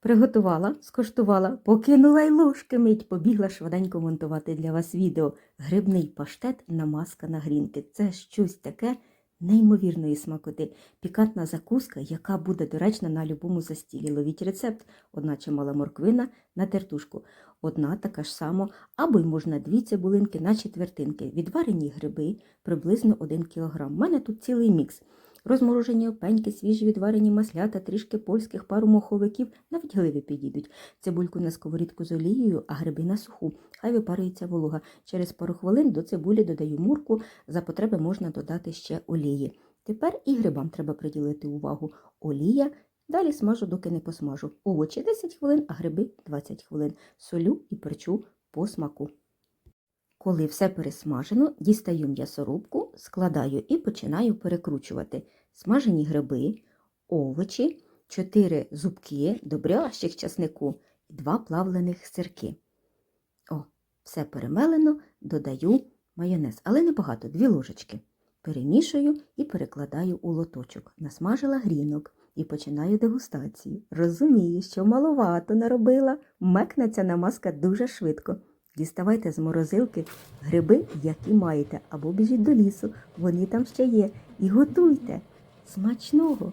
Приготувала, скоштувала, покинула й ложки мить, побігла швиденько монтувати для вас відео. Грибний паштет намазка на грінки. Це щось таке неймовірної смакоти. Пікантна закуска, яка буде доречна на любому застілі. Ловіть рецепт. Одна чимала морквина на тертушку. Одна така ж сама, або й можна дві цибулинки на четвертинки. Відварені гриби приблизно 1 кг. У мене тут цілий мікс. Розморожені опеньки, свіжі відварені маслята, трішки польських, пару моховиків, навіть гливи підійдуть. Цибульку на сковорідку з олією, а гриби на суху. Хай випарюється волога. Через пару хвилин до цибулі додаю мурку, за потреби можна додати ще олії. Тепер і грибам треба приділити увагу. Олія, далі смажу, доки не посмажу. Овочі 10 хвилин, а гриби 20 хвилин. Солю і перчу по смаку. Коли все пересмажено, дістаю м'ясорубку, складаю і починаю перекручувати смажені гриби, овочі, 4 зубки добрящих часнику і 2 плавлених сирки. О, все перемелено, додаю майонез, але небагато, 2 ложечки. Перемішую і перекладаю у лоточок. Насмажила грінок і починаю дегустацію. Розумію, що маловато наробила, мекне ця намазка дуже швидко. Діставайте з морозилки гриби, які маєте, або біжіть до лісу, вони там ще є. І готуйте. Смачного!